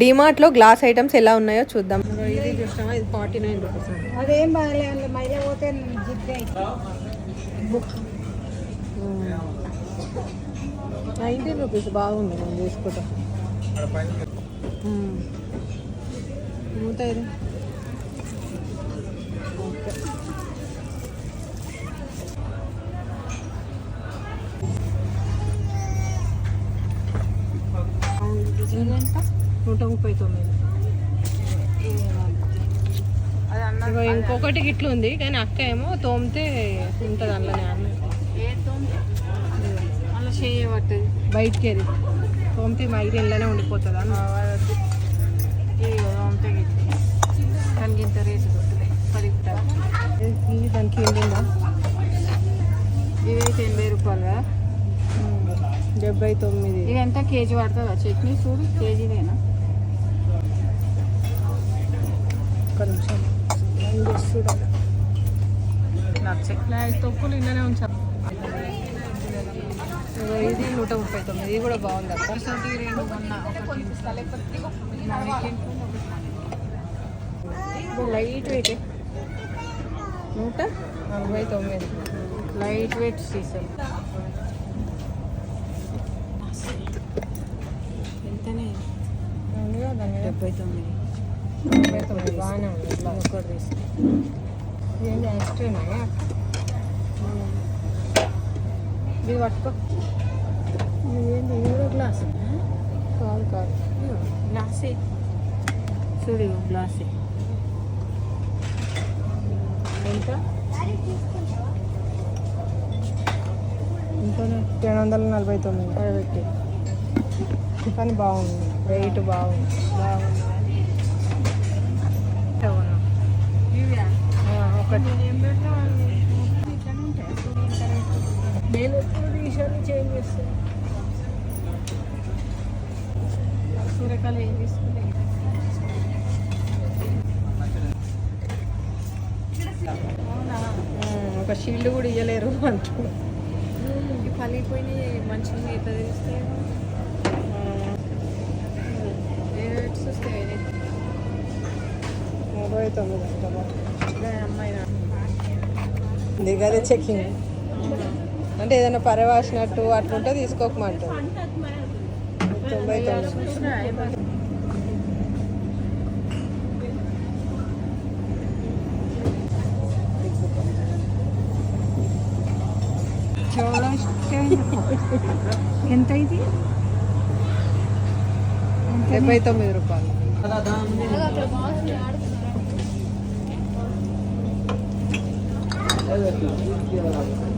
డిమార్ట్లో glass items ఎలా ఉన్నాయో చూద్దాం. ఇది చూసినావా ఇది ఫార్టీ నైన్ రూపీస్ అదేం మైల పోతే జిద్దే నైన్టీన్ రూపీస్ బాగుంది నేను తీసుకుంటాం. మూత ఇది? నూట ముప్పై తొమ్మిది. అది అన్న ఇగో ఇంకొకటి గిట్ల ఉంది కానీ అక్క ఏమో తోమితే ఉంటుంది అందులోనే అన్న. అలా చేయబట్టది. బయటికి అది తోమితే మా ఇది ఇంట్లోనే ఉండిపోతుంది అన్న. అంతే దానికి ఇంత రేటు దొరుకుతాయి పది. ఇది దానికి ఏంటిందా ఇవైతే ఎనభై రూపాయలు డెబ్బై తొమ్మిది. ఇది ఎంత కేజీ పడుతుందా? చట్నీ చూడు కేజీదేనా? ఒక్క నిమిషం. చేస్తున్నారు? నచ్చే తొక్కులు ఇంట్లోనే ఉంచాం ఇగో ఇది నూట ముప్పై తొమ్మిది ఇది కూడా బాగుంది అక్క. Light weight. నూట నలభై తొమ్మిది. లైట్ వెయిట్ సీసల్ ఎంతనే? డెబ్బై తొమ్మిది. బాగానే ఉంది ఇట్లా ఒకటి తీసి ఏంటి ఐస్ క్రీమ్ ఇది పట్టుకో ఏంటి ఇది కూడా గ్లాస్ కాదు కాదు గ్లాసే చూడు గ్లాసే ఎంత ఇంతనే రెండు వందల నలభై తొమ్మిది. పెట్టి. కానీ బాగుంది. వెయిట్ బాగుంది. బాగుంది. ఒకటి నేను ఎప్పుడు తీసాను చేంజ్ చేస్తాను. సూర్యకాయలు ఏం తీసుకుంటే ఒక షీల్డ్ కూడా ఇవ్వలేరు అంటున్నా ఈ పలిగిపోయినాయి మంచిగా రేట్స్ వస్తాయి? నలభై తొమ్మిది దిగదే చెకింగ్ అంటే ఏదైనా పరవాసినట్టు అట్లుంటే తీసుకోకమంటారు. తొంభై తొమ్మిది. ఎంత ఇది? డెబ్బై తొమ్మిది రూపాయలు. Gracias.